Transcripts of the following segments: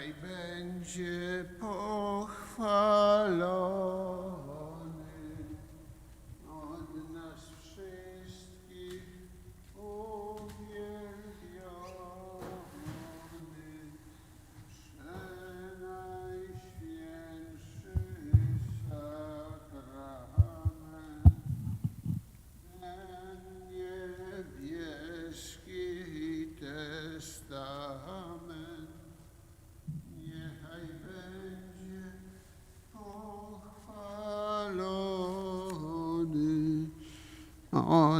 Niechaj będzie pochwalony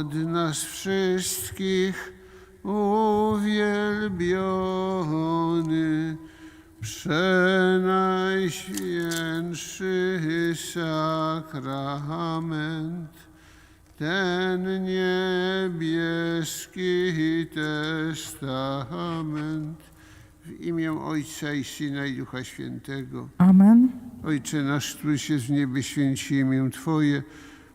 od nas wszystkich uwielbiony przenajświętszy sakrament ten niebieski testament w imię Ojca i Syna i Ducha Świętego. Amen. Ojcze nasz, któryś jest w niebie, święć się imię Twoje.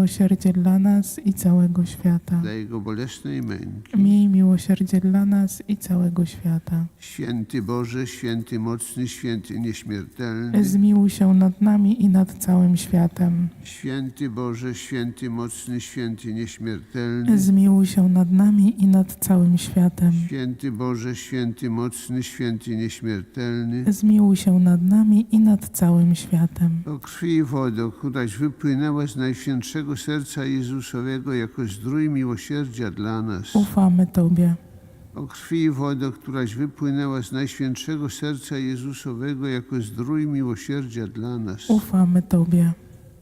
miłosierdzie dla nas i całego świata. dla Jego bolesnej męki. Miej miłosierdzie dla nas i całego świata. Święty Boże, święty mocny, święty nieśmiertelny, Zmiłuj się nad nami i nad całym światem. święty Boże, święty mocny, święty nieśmiertelny, Zmiłuj się nad nami i nad całym światem. święty Boże, święty mocny, święty nieśmiertelny, Zmiłuj się nad nami i nad całym światem. o krwi i wodo, któraś wypłynęła z najświętszego serca Jezusowego jako zdrój miłosierdzia dla nas. Ufamy Tobie. O krwi i wodo, któraś wypłynęła z najświętszego serca Jezusowego jako zdrój miłosierdzia dla nas. Ufamy Tobie.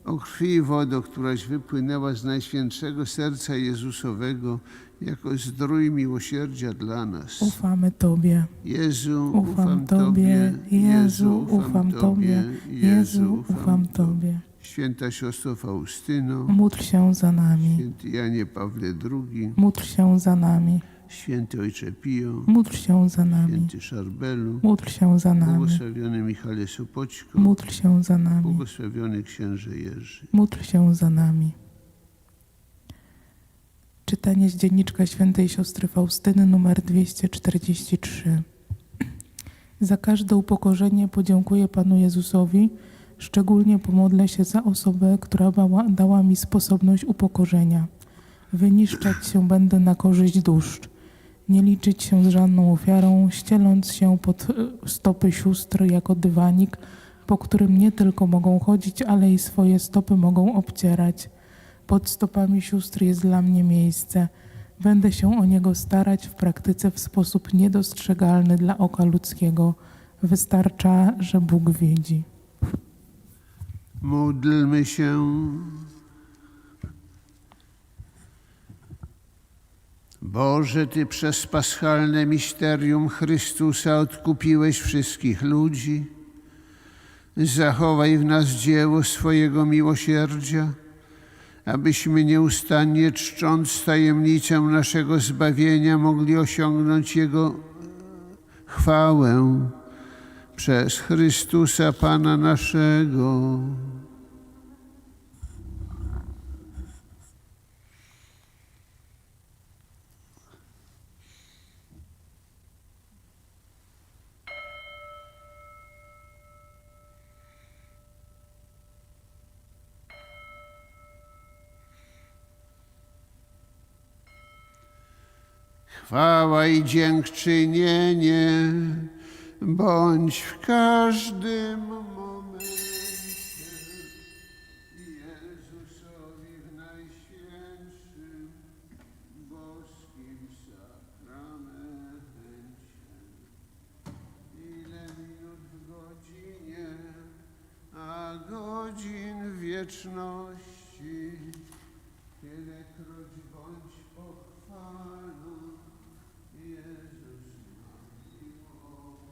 O krwi i wodo, któraś wypłynęła z najświętszego serca Jezusowego jako zdrój miłosierdzia dla nas. Ufamy Tobie. Jezu, Ufam Tobie. Jezu, ufam Tobie. Jezu, ufam Tobie. Święta siostro Faustyno, Módl się za nami. święty Janie Pawle II, Módl się za nami. święty Ojcze Pio, Módl się za nami. święty Szarbelu, Módl się za nami. błogosławiony Michale Sopoćko, Módl się za nami. błogosławiony księże Jerzy. Módl się za nami. Czytanie z dzienniczka świętej siostry Faustyny numer 243. Za każde upokorzenie podziękuję Panu Jezusowi, szczególnie pomodlę się za osobę, która dała, dała mi sposobność upokorzenia. Wyniszczać się będę na korzyść dusz. Nie liczyć się z żadną ofiarą, ścieląc się pod e, stopy sióstr jako dywanik, po którym nie tylko mogą chodzić, ale i swoje stopy mogą obcierać. Pod stopami sióstr jest dla mnie miejsce. Będę się o niego starać w praktyce w sposób niedostrzegalny dla oka ludzkiego. Wystarcza, że Bóg widzi. Módlmy się. Boże, Ty przez paschalne misterium Chrystusa odkupiłeś wszystkich ludzi. Zachowaj w nas dzieło swojego miłosierdzia, abyśmy nieustannie czcząc tajemnicę naszego zbawienia mogli osiągnąć Jego chwałę przez Chrystusa Pana naszego. Chwała i dziękczynienie bądź w każdym